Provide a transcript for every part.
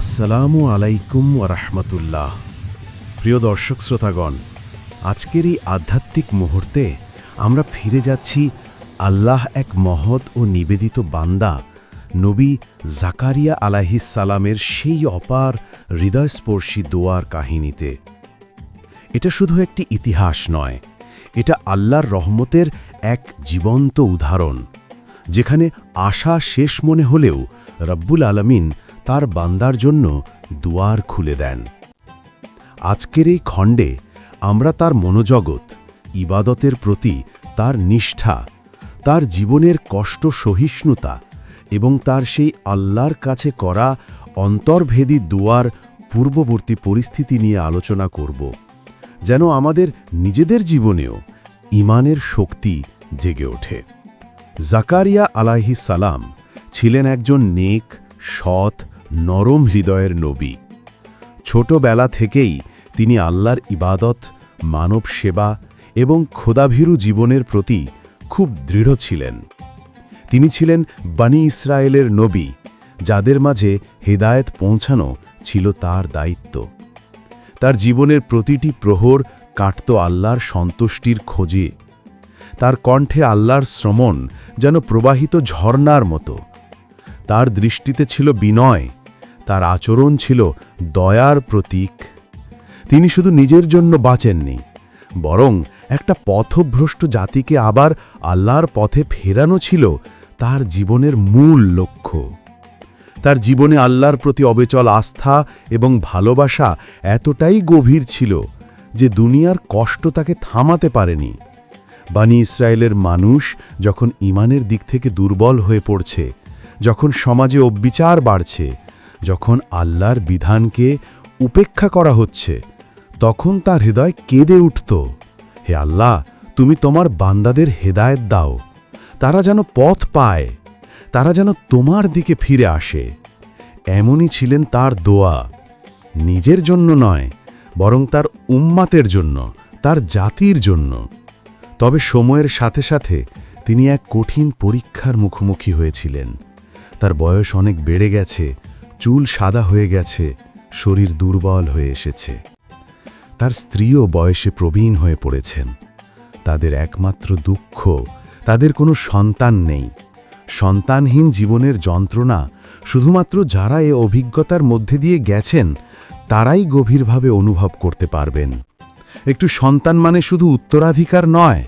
আসসালামু আলাইকুম ওরহমতুল্লাহ প্রিয় দর্শক শ্রোতাগণ, আজকের এই আধ্যাত্মিক মুহূর্তে আমরা ফিরে যাচ্ছি আল্লাহ এক মহৎ ও নিবেদিত বান্দা, নবী জাকারিয়া সালামের সেই অপার হৃদয়স্পর্শী দোয়ার কাহিনীতে। এটা শুধু একটি ইতিহাস নয়, এটা আল্লাহর রহমতের এক জীবন্ত উদাহরণ, যেখানে আশা শেষ মনে হলেও রব্বুল আলমিন তার বান্দার জন্য দুয়ার খুলে দেন। আজকের এই খণ্ডে আমরা তার মনোজগৎ, ইবাদতের প্রতি তার নিষ্ঠা, তার জীবনের কষ্ট সহিষ্ণুতা এবং তার সেই আল্লাহর কাছে করা অন্তর্ভেদী দুয়ার পূর্ববর্তী পরিস্থিতি নিয়ে আলোচনা করব, যেন আমাদের নিজেদের জীবনেও ইমানের শক্তি জেগে ওঠে। জাকারিয়া আলাহি সালাম ছিলেন একজন নেক, সৎ নরম হৃদয়ের নবী। ছোটবেলা থেকেই তিনি আল্লাহর ইবাদত, মানব সেবা এবং খোদাভীরু জীবনের প্রতি খুব দৃঢ় ছিলেন। তিনি ছিলেন বানি ইসরায়েলের নবী, যাদের মাঝে হেদায়েত পৌঁছানো ছিল তার দায়িত্ব। তার জীবনের প্রতিটি প্রহর কাটত আল্লাহর সন্তুষ্টির খোঁজে। তার কণ্ঠে আল্লাহর শ্রমণ যেন প্রবাহিত ঝর্ণার মতো। তার দৃষ্টিতে ছিল বিনয় তার আচরণ ছিল দয়ার প্রতীক। তিনি শুধু নিজের জন্য বাঁচেননি, বরং একটা পথভ্রষ্ট জাতিকে আবার আল্লাহর পথে ফেরানো ছিল তার জীবনের মূল লক্ষ্য। তার জীবনে আল্লাহর প্রতি অবিচল আস্থা এবং ভালোবাসা এতটাই গভীর ছিল যে দুনিয়ার কষ্ট তাকে থামাতে পারেনি। বানি ইসরায়েলের মানুষ যখন ইমানের দিক থেকে দুর্বল হয়ে পড়ছে, যখন সমাজে অবিচার বাড়ছে যখন আল্লাহর বিধানকে উপেক্ষা করা হচ্ছে, তখন তার হৃদয় কেঁদে উঠত, হে আল্লাহ, তুমি তোমার বান্দাদের হেদায়েত দাও। তারা যেন পথ পায়, তারা যেন তোমার দিকে ফিরে আসে। এমনই ছিলেন তার দোয়া, নিজের জন্য নয়, বরং তার উম্মাতের জন্য, তার জাতির জন্য। তবে সময়ের সাথে সাথে তিনি এক কঠিন পরীক্ষার মুখোমুখি হয়েছিলেন। তার বয়স অনেক বেড়ে গেছে চুল সাদা হয়ে গেছে, শরীর দুর্বল হয়ে এসেছে। তার স্ত্রীও বয়সে প্রবীণ হয়ে পড়েছেন। তাদের একমাত্র দুঃখ, তাদের কোনো সন্তান নেই। সন্তানহীন জীবনের যন্ত্রণা, শুধুমাত্র যারা এ অভিজ্ঞতার মধ্যে দিয়ে গেছেন, তারাই গভীরভাবে অনুভব করতে পারবেন। একটু সন্তান মানে শুধু উত্তরাধিকার নয়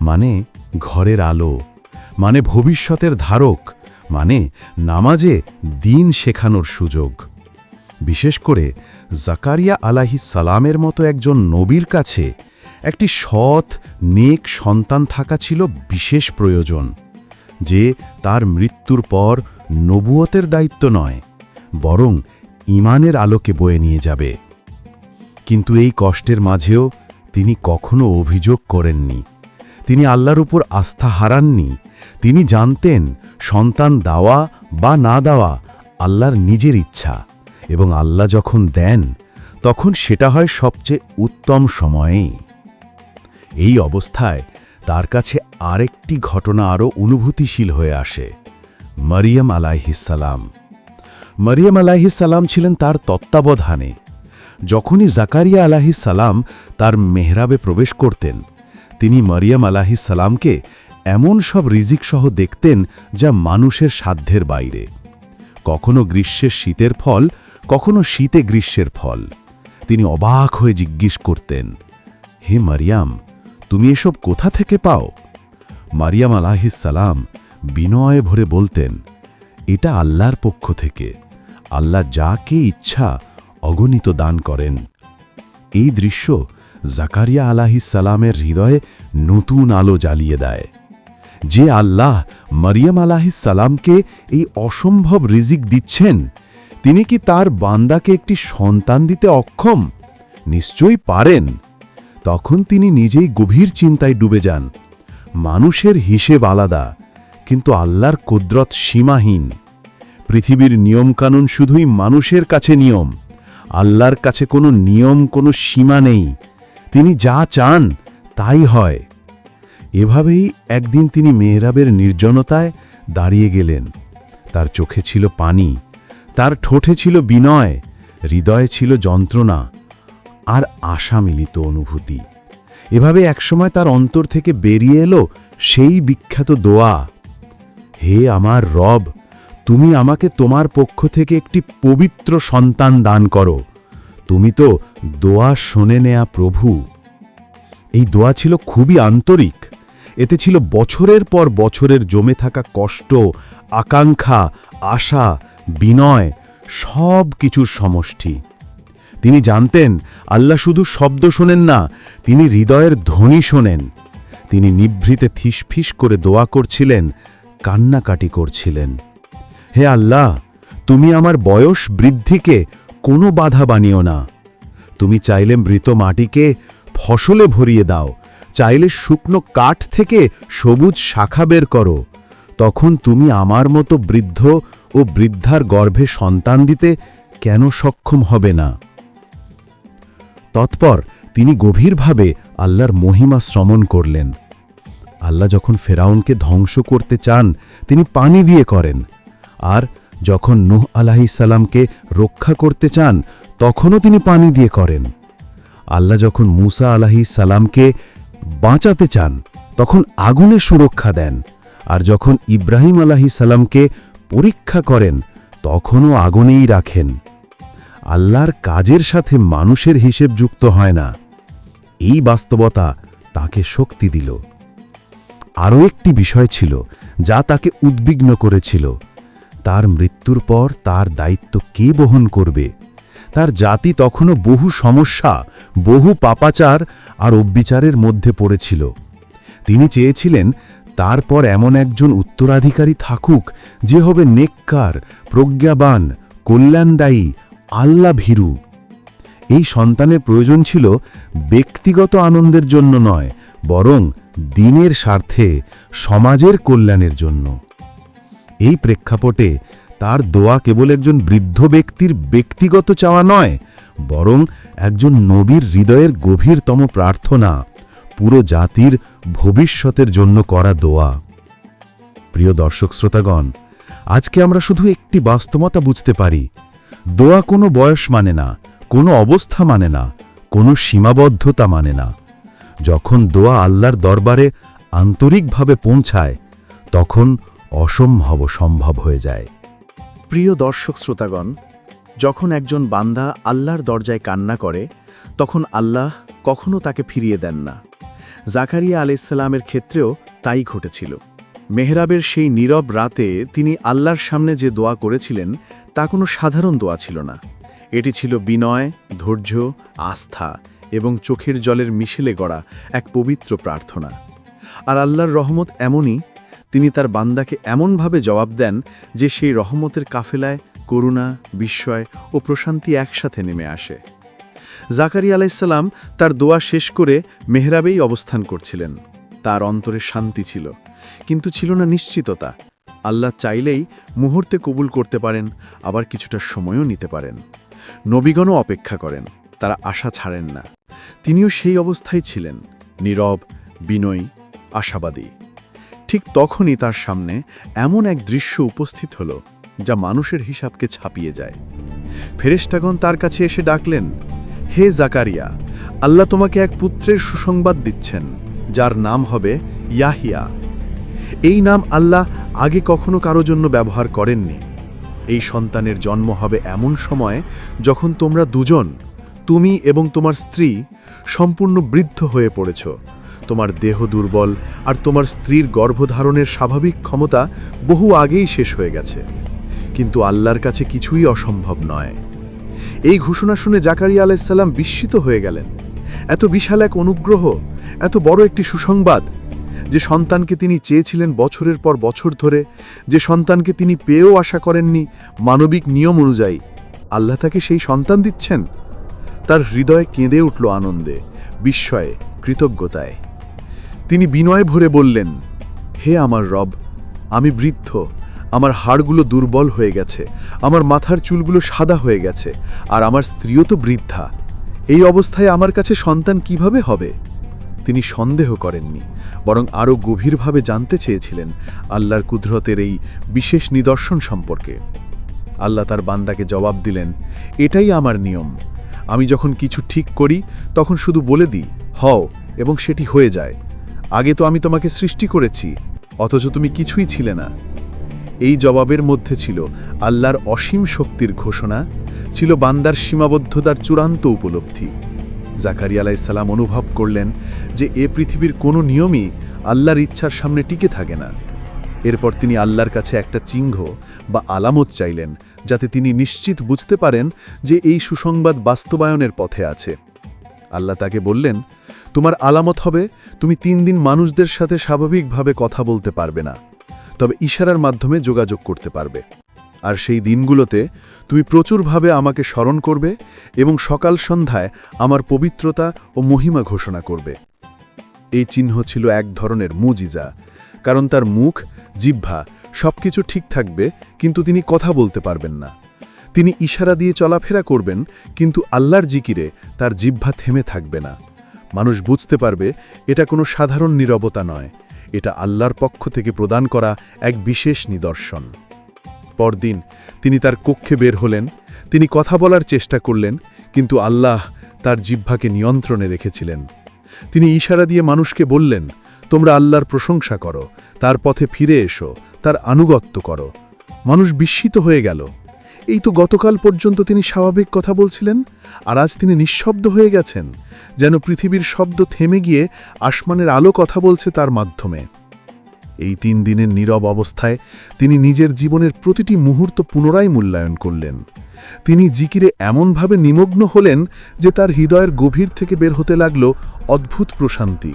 মানে ঘরের আলো মানে ভবিষ্যতের ধারক। মানে নামাজে দিন শেখানোর সুযোগ। বিশেষ করে জাকারিয়া আলাহি সালামের মতো একজন নবীর কাছে একটি সৎ, নেক সন্তান থাকা ছিল বিশেষ প্রয়োজন, যে তার মৃত্যুর পর নবুয়তের দায়িত্ব নয়, বরং ইমানের আলোকে বয়ে নিয়ে যাবে। কিন্তু এই কষ্টের মাঝেও তিনি কখনো অভিযোগ করেননি। তিনি আল্লাহর উপর আস্থা হারাননি তিনি জানতেন সন্তান দেওয়া বা না দেওয়া আল্লাহর নিজের ইচ্ছা এবং আল্লাহ যখন দেন, তখন সেটা হয় সবচেয়ে উত্তম সময়েই। এই অবস্থায় তার কাছে আরেকটি ঘটনা আরও অনুভূতিশীল হয়ে আসে, মরিয়ম আলাইহিসালাম মরিয়ম আলাইহিসাল্লাম ছিলেন তার তত্ত্বাবধানে। যখনই জাকারিয়া আলাহিসাল্লাম তার মেহরাবে প্রবেশ করতেন, তিনি মরিয়ম আলাহিসাল্লামকে এমন সব রিজিক সহ দেখতেন যা মানুষের সাধ্যের বাইরে। কখনো গ্রীষ্মের শীতের ফল, কখনো শীতে গ্রীষ্মের ফল। তিনি অবাক হয়ে জিজ্ঞেস করতেন, হে মারিয়াম, তুমি এসব কোথা থেকে পাও? মারিয়াম আলাহিসাল্লাম বিনয়ে ভরে বলতেন, এটা আল্লাহর পক্ষ থেকে। আল্লাহ যাকে ইচ্ছা অগণিত দান করেন। এই দৃশ্য জাকারিয়া আলাহিসাল্লামের হৃদয়ে নতুন আলো জ্বালিয়ে দেয়। যে আল্লাহ মরিয়ম আলাহিসাল্লামকে এই অসম্ভব রিজিক দিচ্ছেন, তিনি কি তার বান্দাকে একটি সন্তান দিতে অক্ষম? নিশ্চয়ই পারেন। তখন তিনি নিজেই গভীর চিন্তায় ডুবে যান। মানুষের হিসেব আলাদা, কিন্তু আল্লাহর কুদরত সীমাহীন। পৃথিবীর নিয়মকানুন শুধুই মানুষের কাছে নিয়ম, আল্লাহর কাছে কোনো নিয়ম, কোনো সীমা নেই। তিনি যা চান, তাই হয়। এভাবেই একদিন তিনি মেহরাবের নির্জনতায় দাঁড়িয়ে গেলেন। তার চোখে ছিল পানি, তার ঠোঁটে ছিল বিনয়, হৃদয়ে ছিল যন্ত্রণা আর আশা মিলিত অনুভূতি। এভাবে একসময় তার অন্তর থেকে বেরিয়ে এলো সেই বিখ্যাত দোয়া, হে আমার রব, তুমি আমাকে তোমার পক্ষ থেকে একটি পবিত্র সন্তান দান করো। তুমি তো দোয়া শোনে নেয়া প্রভু। এই দোয়া ছিল খুবই আন্তরিক। এতে ছিল বছরের পর বছরের জমে থাকা কষ্ট, আকাঙ্ক্ষা, আশা, বিনয়, সব কিছুর সমষ্টি। তিনি জানতেন, আল্লাহ শুধু শব্দ শোনেন না, তিনি হৃদয়ের ধ্বনি শোনেন। তিনি নিভৃতে থিসফিস করে দোয়া করছিলেন, কান্নাকাটি করছিলেন। হে আল্লাহ, তুমি আমার বয়স বৃদ্ধিকে কোনো বাধা বানিও না। তুমি চাইলে মৃত মাটিকে ফসলে ভরিয়ে দাও চাইলে শুকনো কাঠ থেকে সবুজ শাখা বের করো। তখন তুমি আমার মতো বৃদ্ধ ও বৃদ্ধার গর্ভে সন্তান দিতে কেন সক্ষম হবে না? তৎপর তিনি গভীরভাবে আল্লাহর মহিমা শ্রমণ করলেন। আল্লাহ যখন ফেরাউনকে ধ্বংস করতে চান, তিনি পানি দিয়ে করেন। আর যখন নুহ আলাহিসাল্লামকে রক্ষা করতে চান, তখনও তিনি পানি দিয়ে করেন। আল্লাহ যখন মুসা সালামকে বাঁচাতে চান, তখন আগুনে সুরক্ষা দেন। আর যখন ইব্রাহিম আলাহি সালামকে পরীক্ষা করেন, তখনও আগুনেই রাখেন। আল্লাহর কাজের সাথে মানুষের হিসেব যুক্ত হয় না। এই বাস্তবতা তাকে শক্তি দিল। আরও একটি বিষয় ছিল, যা তাকে উদ্বিগ্ন করেছিল। তার মৃত্যুর পর তার দায়িত্ব কে বহন করবে? তার জাতি তখনও বহু সমস্যা, বহু পাপাচার আর অব্বিচারের মধ্যে পড়েছিল। তিনি চেয়েছিলেন, তারপর এমন একজন উত্তরাধিকারী থাকুক, যে হবে নেককার, প্রজ্ঞাবান, কল্যাণদায়ী আল্লা ভীরু এই সন্তানের প্রয়োজন ছিল ব্যক্তিগত আনন্দের জন্য নয়, বরং দিনের স্বার্থে, সমাজের কল্যাণের জন্য। এই প্রেক্ষাপটে তার দোয়া কেবল একজন বৃদ্ধ ব্যক্তির ব্যক্তিগত চাওয়া নয়, বরং একজন নবীর হৃদয়ের গভীরতম প্রার্থনা, পুরো জাতির ভবিষ্যতের জন্য করা দোয়া। প্রিয় দর্শক শ্রোতাগণ, আজকে আমরা শুধু একটি বাস্তবতা বুঝতে পারি। দোয়া কোনো বয়স মানে না, কোনো অবস্থা মানে না, কোনো সীমাবদ্ধতা মানে না। যখন দোয়া আল্লাহর দরবারে আন্তরিকভাবে পৌঁছায়, তখন অসম্ভব সম্ভব হয়ে যায়। প্রিয় দর্শক শ্রোতাগণ, যখন একজন বান্দা আল্লাহর দরজায় কান্না করে, তখন আল্লাহ কখনো তাকে ফিরিয়ে দেন না। জাকারিয়া আলাইসাল্লামের ক্ষেত্রেও তাই ঘটেছিল। মেহরাবের সেই নীরব রাতে তিনি আল্লাহর সামনে যে দোয়া করেছিলেন, তা কোনো সাধারণ দোয়া ছিল না। এটি ছিল বিনয়, ধৈর্য, আস্থা এবং চোখের জলের মিশেলে গড়া এক পবিত্র প্রার্থনা। আর আল্লাহর রহমত এমনই তিনি তার বান্দাকে এমনভাবে জবাব দেন যে সেই রহমতের কাফেলায় করুণা, বিস্ময় ও প্রশান্তি একসাথে নেমে আসে। জাকারি আলাইসাল্লাম তার দোয়া শেষ করে মেহরাবেই অবস্থান করছিলেন। তার অন্তরে শান্তি ছিল, কিন্তু ছিল না নিশ্চিততা। আল্লাহ চাইলেই মুহূর্তে কবুল করতে পারেন, আবার কিছুটা সময়ও নিতে পারেন। নবীগণও অপেক্ষা করেন, তারা আশা ছাড়েন না। তিনিও সেই অবস্থায় ছিলেন, নীরব, বিনয়ী, আশাবাদী। ঠিক তখনই তার সামনে এমন এক দৃশ্য উপস্থিত হল, যা মানুষের হিসাবকে ছাপিয়ে যায়। ফেরেশতাগণ তার কাছে এসে ডাকলেন, হে জাকারিয়া, আল্লাহ তোমাকে এক পুত্রের সুসংবাদ দিচ্ছেন, যার নাম হবে ইয়াহিয়া। এই নাম আল্লাহ আগে কখনো কারও জন্য ব্যবহার করেননি। এই সন্তানের জন্ম হবে এমন সময় যখন তোমরা দুজন, তুমি এবং তোমার স্ত্রী, সম্পূর্ণ বৃদ্ধ হয়ে পড়েছ। তোমার দেহ দুর্বল আর তোমার স্ত্রীর গর্ভধারণের স্বাভাবিক ক্ষমতা বহু আগেই শেষ হয়ে গেছে। কিন্তু আল্লাহর কাছে কিছুই অসম্ভব নয়। এই ঘোষণা শুনে জাকারিয়া আলাইসাল্লাম বিস্মিত হয়ে গেলেন। এত বিশাল এক অনুগ্রহ, এত বড় একটি সুসংবাদ যে সন্তানকে তিনি চেয়েছিলেন বছরের পর বছর ধরে, যে সন্তানকে তিনি পেয়েও আশা করেননি মানবিক নিয়ম অনুযায়ী। আল্লাহ তাকে সেই সন্তান দিচ্ছেন? তার হৃদয় কেঁদে উঠল আনন্দে, বিস্ময়ে, কৃতজ্ঞতায়। তিনি বিনয় ভরে বললেন, হে আমার রব, আমি বৃদ্ধ, আমার হাড়গুলো দুর্বল হয়ে গেছে, আমার মাথার চুলগুলো সাদা হয়ে গেছে, আর আমার স্ত্রীও তো বৃদ্ধা। এই অবস্থায় আমার কাছে সন্তান কীভাবে হবে? তিনি সন্দেহ করেননি, বরং আরও গভীরভাবে জানতে চেয়েছিলেন আল্লাহর কুদরতের এই বিশেষ নিদর্শন সম্পর্কে। আল্লাহ তার বান্দাকে জবাব দিলেন, এটাই আমার নিয়ম। আমি যখন কিছু ঠিক করি, তখন শুধু বলে দিই, হও এবং সেটি হয়ে যায়। আগে তো আমি তোমাকে সৃষ্টি করেছি, অথচ তুমি কিছুই ছিলে না। এই জবাবের মধ্যে ছিল আল্লাহর অসীম শক্তির ঘোষণা, ছিল বান্দার সীমাবদ্ধতার চূড়ান্ত উপলব্ধি। জাকারিয়া আলাইসাল্লাম অনুভব করলেন যে এ পৃথিবীর কোনো নিয়মই আল্লাহর ইচ্ছার সামনে টিকে থাকে না। এরপর তিনি আল্লাহর কাছে একটা চিহ্ন বা আলামত চাইলেন, যাতে তিনি নিশ্চিত বুঝতে পারেন যে এই সুসংবাদ বাস্তবায়নের পথে আছে। আল্লাহ তাকে বললেন তোমার আলামত হবে, তুমি তিন দিন মানুষদের সাথে স্বাভাবিকভাবে কথা বলতে পারবে না। তবে ইশারার মাধ্যমে যোগাযোগ করতে পারবে। আর সেই দিনগুলোতে তুমি প্রচুরভাবে আমাকে স্মরণ করবে এবং সকাল সন্ধ্যায় আমার পবিত্রতা ও মহিমা ঘোষণা করবে। এই চিহ্ন ছিল এক ধরনের মুজিজা, কারণ তার মুখ, জিহ্বা সবকিছু ঠিক থাকবে, কিন্তু তিনি কথা বলতে পারবেন না। তিনি ইশারা দিয়ে চলাফেরা করবেন, কিন্তু আল্লাহর জিকিরে তার জিহ্বা থেমে থাকবে না। মানুষ বুঝতে পারবে এটা কোনো সাধারণ নীরবতা নয়। এটা আল্লাহর পক্ষ থেকে প্রদান করা এক বিশেষ নিদর্শন। পরদিন তিনি তার কক্ষে বের হলেন, তিনি কথা বলার চেষ্টা করলেন, কিন্তু আল্লাহ তার জিহ্বাকে নিয়ন্ত্রণে রেখেছিলেন। তিনি ইশারা দিয়ে মানুষকে বললেন, তোমরা আল্লাহর প্রশংসা করো, তার পথে ফিরে এসো, তার আনুগত্য করো। মানুষ বিস্মিত হয়ে গেল। এই তো গতকাল পর্যন্ত তিনি স্বাভাবিক কথা বলছিলেন, আর আজ তিনি নিঃশব্দ হয়ে গেছেন, যেন পৃথিবীর শব্দ থেমে গিয়ে আসমানের আলো কথা বলছে তার মাধ্যমে। এই তিন দিনের নীরব অবস্থায় তিনি নিজের জীবনের প্রতিটি মুহূর্ত পুনরায় মূল্যায়ন করলেন। তিনি জিকিরে এমনভাবে নিমগ্ন হলেন যে তার হৃদয়ের গভীর থেকে বের হতে লাগল অদ্ভুত প্রশান্তি।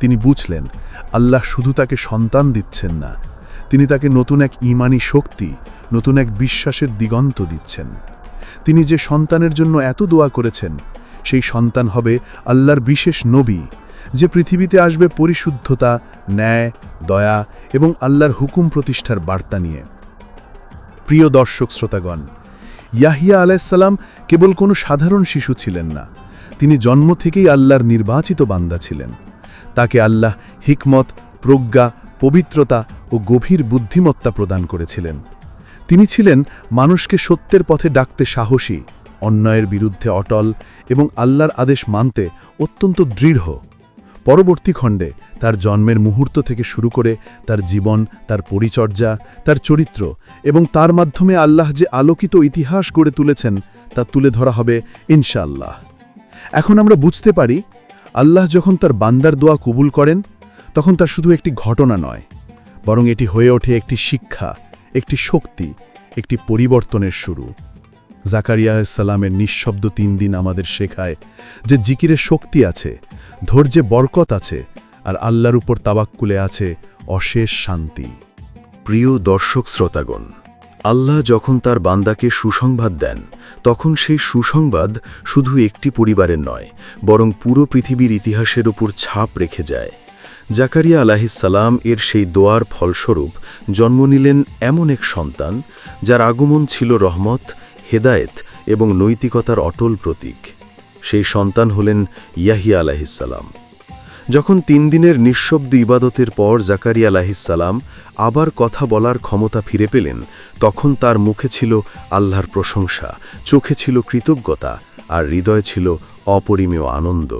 তিনি বুঝলেন, আল্লাহ শুধু তাকে সন্তান দিচ্ছেন না তিনি তাকে নতুন এক ইমানি শক্তি, নতুন এক বিশ্বাসের দিগন্ত দিচ্ছেন। তিনি যে সন্তানের জন্য এত দোয়া করেছেন, সেই সন্তান হবে আল্লাহর বিশেষ নবী, যে পৃথিবীতে আসবে পরিশুদ্ধতা, ন্যায়, দয়া এবং আল্লাহর হুকুম প্রতিষ্ঠার বার্তা নিয়ে। প্রিয় দর্শক শ্রোতাগণ, ইয়াহিয়া আলাইসাল্লাম কেবল কোনো সাধারণ শিশু ছিলেন না, তিনি জন্ম থেকেই আল্লাহর নির্বাচিত বান্দা ছিলেন। তাকে আল্লাহ হিকমত, প্রজ্ঞা পবিত্রতা ও গভীর বুদ্ধিমত্তা প্রদান করেছিলেন। তিনি ছিলেন মানুষকে সত্যের পথে ডাকতে সাহসী, অন্যায়ের বিরুদ্ধে অটল এবং আল্লাহর আদেশ মানতে অত্যন্ত দৃঢ়। পরবর্তী খণ্ডে তার জন্মের মুহূর্ত থেকে শুরু করে তার জীবন, তার পরিচর্যা, তার চরিত্র এবং তার মাধ্যমে আল্লাহ যে আলোকিত ইতিহাস গড়ে তুলেছেন তা তুলে ধরা হবে ইনশাআল্লাহ। এখন আমরা বুঝতে পারি, আল্লাহ যখন তার বান্দার দোয়া কবুল করেন তখন তা শুধু একটি ঘটনা নয়, বরং এটি হয়ে ওঠে একটি শিক্ষা, একটি শক্তি, একটি পরিবর্তনের শুরু। জাকারিয়া সালামের নিঃশব্দ তিন দিন আমাদের শেখায় যে জিকিরের শক্তি আছে, ধৈর্যে বরকত আছে, আর আল্লাহর উপর তাবাক্কুলে আছে অশেষ শান্তি। প্রিয় দর্শক শ্রোতাগণ, আল্লাহ যখন তার বান্দাকে সুসংবাদ দেন, তখন সেই সুসংবাদ শুধু একটি পরিবারের নয়, বরং পুরো পৃথিবীর ইতিহাসের উপর ছাপ রেখে যায়। জাকারিয়া আলাহিসাল্লাম এর সেই দোয়ার ফলস্বরূপ জন্ম নিলেন এমন এক সন্তান, যার আগমন ছিল রহমত, হেদায়েত এবং নৈতিকতার অটল প্রতীক। সেই সন্তান হলেন ইয়াহিয়া আলাহিসাল্লাম যখন তিন দিনের নিঃশব্দ ইবাদতের পর জাকারিয়া আলাহিসাল্লাম আবার কথা বলার ক্ষমতা ফিরে পেলেন, তখন তার মুখে ছিল আল্লাহর প্রশংসা, চোখে ছিল কৃতজ্ঞতা, আর হৃদয় ছিল অপরিমেয় আনন্দ।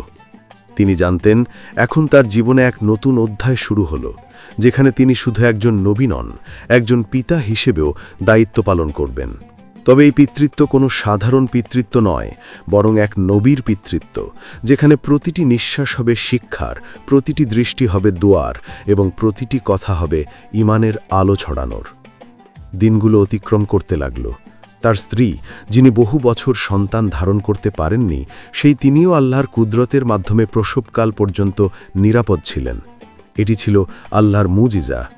তিনি জানতেন, এখন তার জীবনে এক নতুন অধ্যায় শুরু হলো, যেখানে তিনি শুধু একজন নবী নন, একজন পিতা হিসেবেও দায়িত্ব পালন করবেন। তবে এই পিতৃত্ব কোনো সাধারণ পিতৃত্ব নয়, বরং এক নবীর পিতৃত্ব, যেখানে প্রতিটি নিঃশ্বাস হবে শিক্ষার, প্রতিটি দৃষ্টি হবে দোয়ার, এবং প্রতিটি কথা হবে ইমানের আলো ছড়ানোর। দিনগুলো অতিক্রম করতে লাগল। তার স্ত্রী, যিনি বহু বছর সন্তান ধারণ করতে পারেননি, সেই তিনিও আল্লাহর কুদরতের মাধ্যমে প্রসবকাল পর্যন্ত নিরাপদ ছিলেন। এটি ছিল আল্লাহর মুজিজা।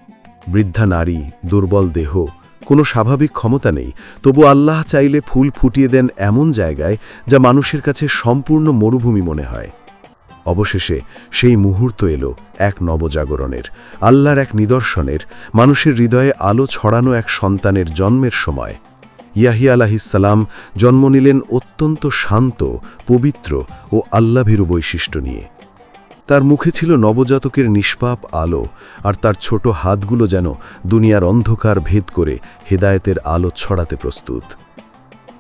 বৃদ্ধা নারী, দুর্বল দেহ, কোনো স্বাভাবিক ক্ষমতা নেই। তবু আল্লাহ চাইলে ফুল ফুটিয়ে দেন এমন জায়গায় যা মানুষের কাছে সম্পূর্ণ মরুভূমি মনে হয়। অবশেষে সেই মুহূর্ত এলো এক নবজাগরণের, আল্লাহর এক নিদর্শনের, মানুষের হৃদয়ে আলো ছড়ানো এক সন্তানের জন্মের সময়। ইয়াহিয়া আলাহিসাল্লাম জন্ম নিলেন অত্যন্ত শান্ত, পবিত্র ও আল্লাভীরু বৈশিষ্ট্য নিয়ে। তার মুখে ছিল নবজাতকের নিষ্পাপ আলো আর তার ছোট হাতগুলো যেন দুনিয়ার অন্ধকার ভেদ করে হেদায়েতের আলো ছড়াতে প্রস্তুত।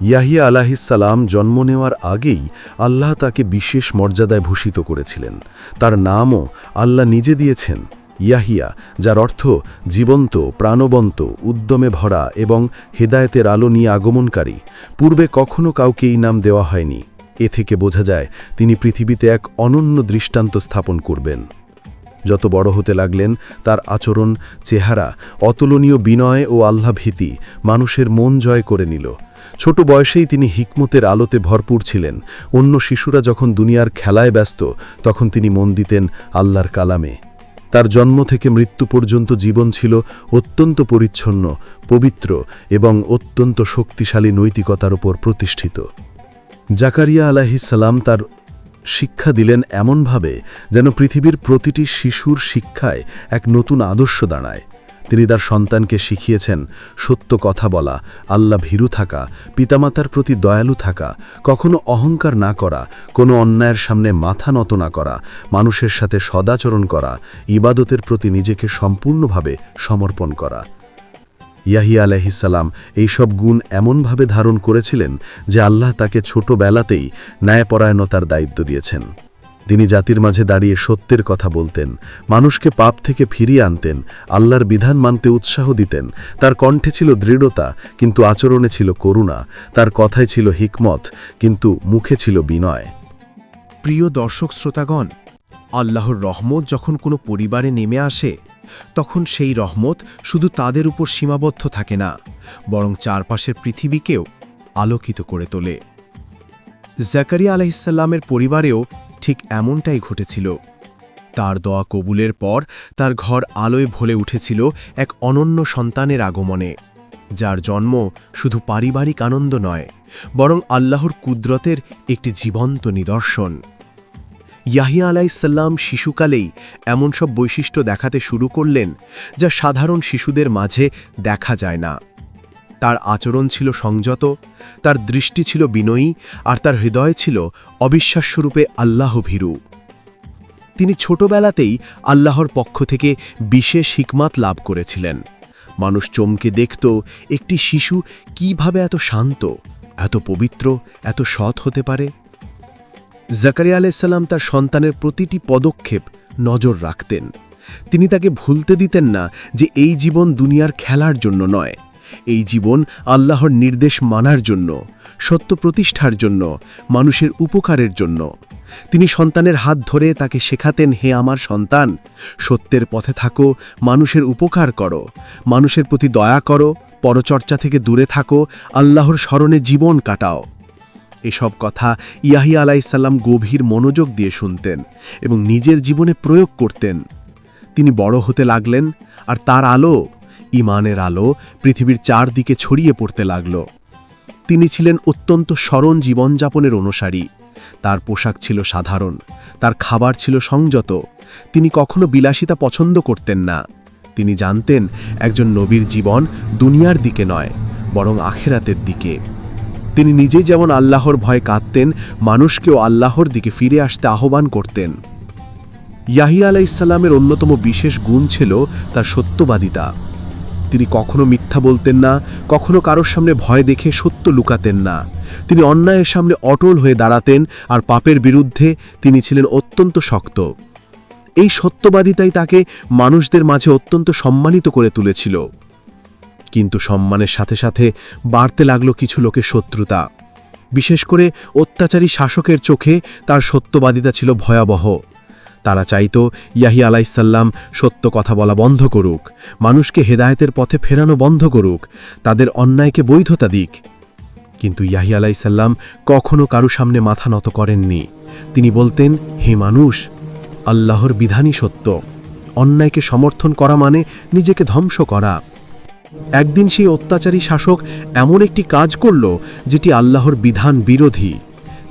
ইয়াহিয়া আলাহিসাল্লাম জন্ম নেওয়ার আগেই আল্লাহ তাকে বিশেষ মর্যাদায় ভূষিত করেছিলেন। তার নামও আল্লাহ নিজে দিয়েছেন। ইয়াহিয়া, যার অর্থ জীবন্ত, প্রাণবন্ত, উদ্যমে ভরা এবং হেদায়েতের আলো নিয়ে আগমনকারী। পূর্বে কখনো কাউকে এই নাম দেওয়া হয়নি। এ থেকে বোঝা যায়, তিনি পৃথিবীতে এক অনন্য দৃষ্টান্ত স্থাপন করবেন। যত বড় হতে লাগলেন, তার আচরণ, চেহারা, অতুলনীয় বিনয় ও আল্লাভীতি মানুষের মন জয় করে নিল। ছোট বয়সেই তিনি হিকমতের আলোতে ভরপুর ছিলেন। অন্য শিশুরা যখন দুনিয়ার খেলায় ব্যস্ত, তখন তিনি মন দিতেন আল্লাহর কালামে। তার জন্ম থেকে মৃত্যু পর্যন্ত জীবন ছিল অত্যন্ত পরিচ্ছন্ন, পবিত্র এবং অত্যন্ত শক্তিশালী নৈতিকতার উপর প্রতিষ্ঠিত। জাকারিয়া আলাহিসাল্লাম তার শিক্ষা দিলেন এমনভাবে যেন পৃথিবীর প্রতিটি শিশুর শিক্ষায় এক নতুন আদর্শ দাঁড়ায়। তিনি তার সন্তানকে শিখিয়েছেন সত্য কথা বলা, আল্লাহ ভীরু থাকা, পিতামাতার প্রতি দয়ালু থাকা, কখনো অহংকার না করা, কোনো অন্যায়ের সামনে মাথা নত না করা, মানুষের সাথে সদাচরণ করা, ইবাদতের প্রতি নিজেকে সম্পূর্ণভাবে সমর্পণ করা। ইয়াহিয়া আলাইহিসাল্লাম এইসব গুণ এমনভাবে ধারণ করেছিলেন যে আল্লাহ তাকে ছোটবেলাতেই ন্যায়পরায়ণতার দায়িত্ব দিয়েছেন। তিনি জাতির মাঝে দাঁড়িয়ে সত্যের কথা বলতেন, মানুষকে পাপ থেকে ফিরিয়ে আনতেন, আল্লাহর বিধান মানতে উৎসাহ দিতেন। তার কণ্ঠে ছিল দৃঢ়তা, কিন্তু আচরণে ছিল করুণা। তার কথায় ছিল হিকমত, কিন্তু মুখে ছিল বিনয়। প্রিয় দর্শক শ্রোতাগণ, আল্লাহর রহমত যখন কোনো পরিবারে নেমে আসে, তখন সেই রহমত শুধু তাদের উপর সীমাবদ্ধ থাকে না, বরং চারপাশের পৃথিবীকেও আলোকিত করে তোলে। জাকারিয়া আলাইসাল্লামের পরিবারেও ঠিক এমনটাই ঘটেছিল। তার দোয়া কবুলের পর তার ঘর আলোয় ভোলে উঠেছিল এক অনন্য সন্তানের আগমনে, যার জন্ম শুধু পারিবারিক আনন্দ নয়, বরং আল্লাহর কুদরতের একটি জীবন্ত নিদর্শন। ইয়াহিয়া আলাইসাল্লাম শিশুকালেই এমন সব বৈশিষ্ট্য দেখাতে শুরু করলেন, যা সাধারণ শিশুদের মাঝে দেখা যায় না। তার আচরণ ছিল সংযত, তার দৃষ্টি ছিল বিনয়ী, আর তার হৃদয় ছিল অবিশ্বাস্যরূপে আল্লাহ ভীরু। তিনি ছোটবেলাতেই আল্লাহর পক্ষ থেকে বিশেষ হিকমাত লাভ করেছিলেন। মানুষ চমকে দেখত, একটি শিশু কীভাবে এত শান্ত, এত পবিত্র, এত সৎ হতে পারে। জাকারিয়া আলাইসাল্লাম তার সন্তানের প্রতিটি পদক্ষেপ নজর রাখতেন। তিনি তাকে ভুলতে দিতেন না যে এই জীবন দুনিয়ার খেলার জন্য নয়। এই জীবন আল্লাহর নির্দেশ মানার জন্য, সত্য প্রতিষ্ঠার জন্য, মানুষের উপকারের জন্য। তিনি সন্তানের হাত ধরে তাকে শেখাতেন, হে আমার সন্তান, সত্যের পথে থাকো, মানুষের উপকার করো, মানুষের প্রতি দয়া করো, পরচর্চা থেকে দূরে থাকো, আল্লাহর স্মরণে জীবন কাটাও। এসব কথা ইয়াহিয়া আলাইসাল্লাম গভীর মনোযোগ দিয়ে শুনতেন এবং নিজের জীবনে প্রয়োগ করতেন। তিনি বড় হতে লাগলেন আর তার আলো ইমানের আলো পৃথিবীর চারদিকে ছড়িয়ে পড়তে লাগল। তিনি ছিলেন অত্যন্ত স্মরণ জীবনযাপনের অনুসারী। তার পোশাক ছিল সাধারণ, তার খাবার ছিল সংযত। তিনি কখনো বিলাসিতা পছন্দ করতেন না। তিনি জানতেন, একজন নবীর জীবন দুনিয়ার দিকে নয়, বরং আখেরাতের দিকে। তিনি নিজেই যেমন আল্লাহর ভয় কাঁদতেন, মানুষকেও আল্লাহর দিকে ফিরে আসতে আহ্বান করতেন। ইয়াহিয়া আলাইসাল্লামের অন্যতম বিশেষ গুণ ছিল তার সত্যবাদিতা। তিনি কখনো মিথ্যা বলতেন না, কখনো কারোর সামনে ভয় দেখে সত্য লুকাতেন না। তিনি অন্যায়ের সামনে অটল হয়ে দাঁড়াতেন আর পাপের বিরুদ্ধে তিনি ছিলেন অত্যন্ত শক্ত। এই সত্যবাদিতাই তাকে মানুষদের মাঝে অত্যন্ত সম্মানিত করে তুলেছিল। কিন্তু সম্মানের সাথে সাথে বাড়তে লাগল কিছু লোকের শত্রুতা। বিশেষ করে অত্যাচারী শাসকের চোখে তার সত্যবাদিতা ছিল ভয়াবহ। তারা চাইত ইয়াহি আলাইসাল্লাম সত্য কথা বলা বন্ধ করুক, মানুষকে হেদায়েতের পথে ফেরানো বন্ধ করুক, তাদের অন্যায়কে বৈধতা দিক। কিন্তু ইয়াহি আলাইসাল্লাম কখনো কারু সামনে মাথা নত করেননি। তিনি বলতেন, হে মানুষ, আল্লাহর বিধানই সত্য। অন্যায়কে সমর্থন করা মানে নিজেকে ধ্বংস করা। একদিন সেই অত্যাচারী শাসক এমন একটি কাজ করল, যেটি আল্লাহর বিধান বিরোধী।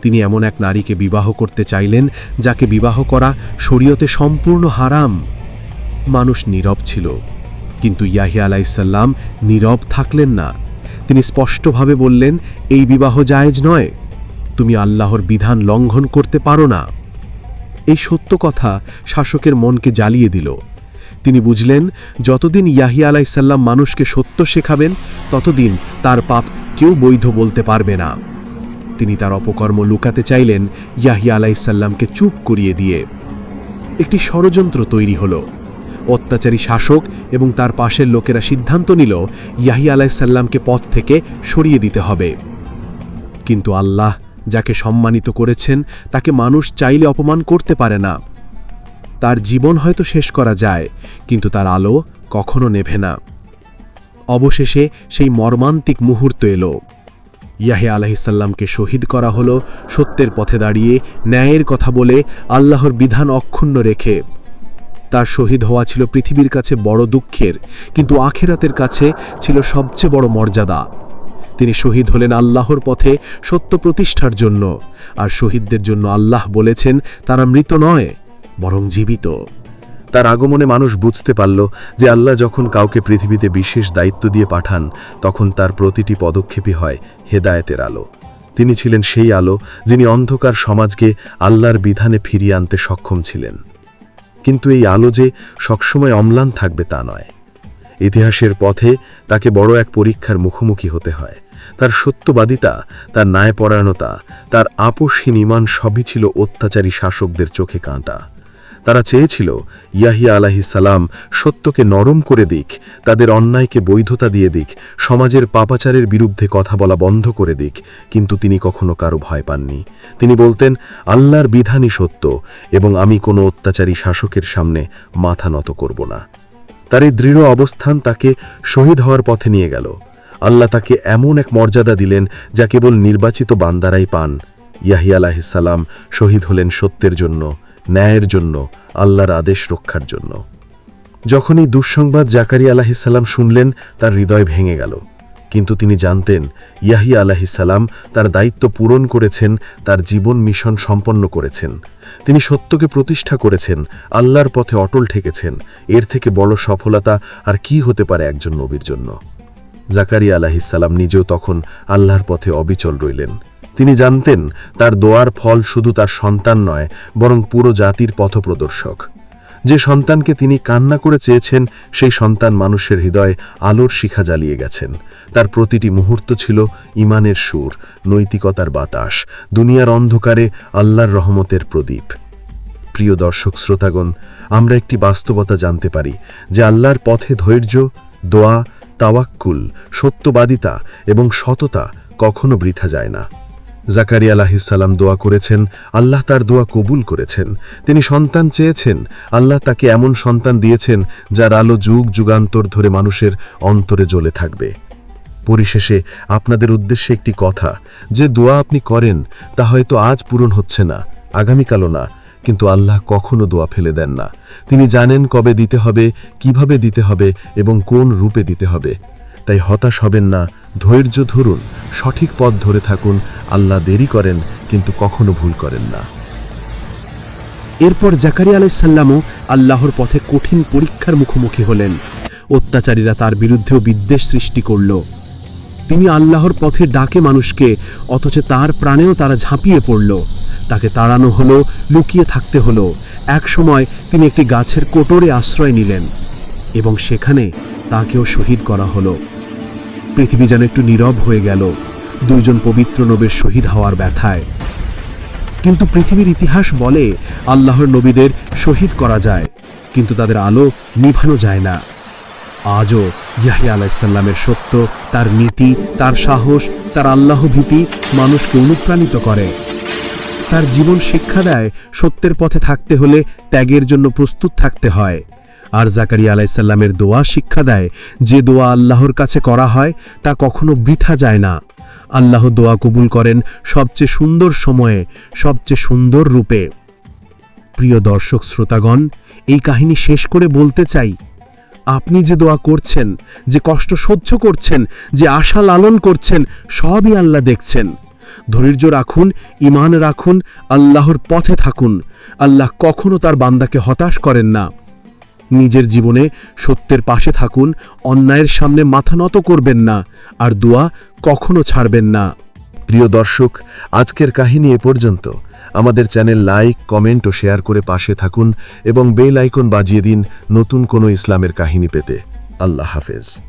তিনি এমন এক নারীকে বিবাহ করতে চাইলেন, যাকে বিবাহ করা শরীয়তে সম্পূর্ণ হারাম। মানুষ নীরব ছিল, কিন্তু ইয়াহিয়া আলাইসাল্লাম নীরব থাকলেন না। তিনি স্পষ্টভাবে বললেন, এই বিবাহ জায়েজ নয়। তুমি আল্লাহর বিধান লঙ্ঘন করতে পারো না। এই সত্য কথা শাসকের মনকে জ্বালিয়ে দিল। তিনি বুঝলেন, যতদিন ইয়াহিয়া আলাইসাল্লাম মানুষকে সত্য শেখাবেন, ততদিন তার পাপ কেউ বৈধ বলতে পারবে না। তিনি তার অপকর্ম লুকাতে চাইলেন ইয়াহিয়া আলাইসাল্লামকে চুপ করিয়ে দিয়ে। একটি ষড়যন্ত্র তৈরি হলো। অত্যাচারী শাসক এবং তার পাশের লোকেরা সিদ্ধান্ত নিল, ইয়াহিয়া আলাইসাল্লামকে পথ থেকে সরিয়ে দিতে হবে। কিন্তু আল্লাহ যাকে সম্মানিত করেছেন, তাকে মানুষ চাইলে অপমান করতে পারে না। তার জীবন হয়তো শেষ করা যায়, কিন্তু তার আলো কখনো নেভে না। অবশেষে সেই মর্মান্তিক মুহূর্ত এলো। ইয়াহে আলাহিসাল্লামকে শহীদ করা হলো, সত্যের পথে দাঁড়িয়ে, ন্যায়ের কথা বলে, আল্লাহর বিধান অক্ষুণ্ণ রেখে। তার শহীদ হওয়া ছিল পৃথিবীর কাছে বড় দুঃখের, কিন্তু আখেরাতের কাছে ছিল সবচেয়ে বড় মর্যাদা। তিনি শহীদ হলেন আল্লাহর পথে সত্য প্রতিষ্ঠার জন্য, আর শহীদদের জন্য আল্লাহ বলেছেন, তারা মৃত নয়, বরং জীবিত। তার আগমনে মানুষ বুঝতে পারল যে আল্লাহ যখন কাউকে পৃথিবীতে বিশেষ দায়িত্ব দিয়ে পাঠান, তখন তার প্রতিটি পদক্ষেপই হয় হেদায়েতের আলো। তিনি ছিলেন সেই আলো যিনি অন্ধকার সমাজকে আল্লাহর বিধানে ফিরিয়ে আনতে সক্ষম ছিলেন। কিন্তু এই আলো যে সবসময় অম্লান থাকবে তা নয়। ইতিহাসের পথে তাকে বড় এক পরীক্ষার মুখোমুখি হতে হয়। তার সত্যবাদিতা, তার ন্যায়পরায়ণতা, তার আপোষহীন ইমান সবই ছিল অত্যাচারী শাসকদের চোখে কাঁটা। তারা চেয়েছিল, ইয়াহিয়া আলাহি সালাম সত্যকে নরম করে দিক, তাদের অন্যায়কে বৈধতা দিয়ে দিক, সমাজের পাপাচারের বিরুদ্ধে কথা বলা বন্ধ করে দিক, কিন্তু তিনি কখনো কারও ভয় পাননি। তিনি বলতেন, আল্লাহর বিধানই সত্য এবং আমি কোনো অত্যাচারী শাসকের সামনে মাথা নত করব না। তার এই দৃঢ় অবস্থান তাকে শহীদ হওয়ার পথে নিয়ে গেল। আল্লাহ তাকে এমন এক মর্যাদা দিলেন, যা কেবল নির্বাচিত বান্দারাই পান। ইয়াহিয়া আলাহিসাল্লাম শহীদ হলেন সত্যের জন্য। ন্যায়ের জন্য, আল্লাহর আদেশ রক্ষার জন্য। যখনই দুঃসংবাদ জাকারি আলাহিসাল্লাম শুনলেন, তার হৃদয় ভেঙে গেল। কিন্তু তিনি জানতেন, ইয়াহিয়া আলাহিসাল্লাম তার দায়িত্ব পূরণ করেছেন, তার জীবন মিশন সম্পন্ন করেছেন। তিনি সত্যকে প্রতিষ্ঠা করেছেন, আল্লাহর পথে অটল ঠেকেছেন, এর থেকে বড় সফলতা আর কি হতে পারে একজন নবীর জন্য। জাকারিয়া আলাহিসাল্লাম নিজেও তখন আল্লাহর পথে অবিচল রইলেন। তিনি জানতেন তার দোয়ার ফল শুধু তার সন্তান নয়, বরং পুরো জাতির পথপ্রদর্শক। যে সন্তানকে তিনি কান্না করে চেয়েছেন, সেই সন্তান মানুষের হৃদয়ে আলোর শিখা জ্বালিয়ে গেছেন। তার প্রতিটি মুহূর্ত ছিল ইমানের সুর, নৈতিকতার বাতাস, দুনিয়ার অন্ধকারে আল্লাহর রহমতের প্রদীপ। প্রিয় দর্শক শ্রোতাগণ, আমরা একটি বাস্তবতা জানতে পারি যে আল্লাহর পথে ধৈর্য, দোয়া, তাওয়াক্কুল, সত্যবাদিতা এবং সততা কখনো বৃথা যায় না। জাকারি আলাহিসাল্লাম দোয়া করেছেন, আল্লাহ তার দোয়া কবুল করেছেন। তিনি সন্তান চেয়েছেন, আল্লাহ তাকে এমন সন্তান দিয়েছেন, যার আলো যুগ যুগান্তর ধরে মানুষের অন্তরে জ্বলে থাকবে। পরিশেষে আপনাদের উদ্দেশ্যে একটি কথা, যে দোয়া আপনি করেন, তা হয়তো আজ পূরণ হচ্ছে না, আগামীকালও না, কিন্তু আল্লাহ কখনো দোয়া ফেলে দেন না। তিনি জানেন কবে দিতে হবে, কীভাবে দিতে হবে, এবং কোন রূপে দিতে হবে। তাই হতাশ হবেন না, ধৈর্য ধরুন, সঠিক পথ ধরে থাকুন, আল্লাহ দেরি করেন, কিন্তু কখনো ভুল করেন না। এরপর জাকারিয়া আলাইসাল্লামও আল্লাহর পথে কঠিন পরীক্ষার মুখোমুখি হলেন। অত্যাচারীরা তার বিরুদ্ধেও বিদ্বেষ সৃষ্টি করল। তিনি আল্লাহর পথে ডাকে মানুষকে, অথচ তার প্রাণেও তারা ঝাঁপিয়ে পড়ল। তাকে তাড়ানো হলো, লুকিয়ে থাকতে হলো। এক সময় তিনি একটি গাছের কোটরে আশ্রয় নিলেন এবং সেখানে তাকেও শহীদ করা হলো। পৃথিবী যেন একটু নীরব হয়ে গেল। দুইজন পবিত্র নবের শহীদ হওয়ার ব্যথায়। কিন্তু পৃথিবীর ইতিহাস বলে আল্লাহর নবীদের শহীদ করা যায়, কিন্তু তাদের আলো নিভানো যায় না। আজও ইয়াহিয়া আলাইসাল্লামের সত্য, তার নীতি, তার সাহস, তার আল্লাহ ভীতি মানুষকে অনুপ্রাণিত করে। তার জীবন শিক্ষা দেয় সত্যের পথে থাকতে হলে ত্যাগের জন্য প্রস্তুত থাকতে হয়। আর জাকারিয়া আলাইসাল্লামের দোয়া শিক্ষা দেয়, যে দোয়া আল্লাহর কাছে করা হয়, তা কখনো বৃথা যায় না। আল্লাহ দোয়া কবুল করেন সবচেয়ে সুন্দর সময়ে, সবচেয়ে সুন্দর রূপে। প্রিয় দর্শক শ্রোতাগণ, এই কাহিনী শেষ করে বলতে চাই, আপনি যে দোয়া করছেন, যে কষ্ট সহ্য করছেন, যে আশা লালন করছেন, সবই আল্লাহ দেখছেন। ধৈর্য রাখুন ইমান রাখুন, আল্লাহর পথে থাকুন। আল্লাহ কখনো তার বান্দাকে হতাশ করেন না। নিজের জীবনে সত্যের পাশে থাকুন, অন্যায়ের সামনে মাথা নত করবেন না, আর দোয়া কখনো ছাড়বেন না। প্রিয় দর্শক, আজকের কাহিনী এ পর্যন্ত। আমাদের চ্যানেল লাইক, কমেন্ট ও শেয়ার করে পাশে থাকুন এবং বেল আইকন বাজিয়ে দিন নতুন কোনো ইসলামের কাহিনী পেতে। আল্লাহ হাফেজ।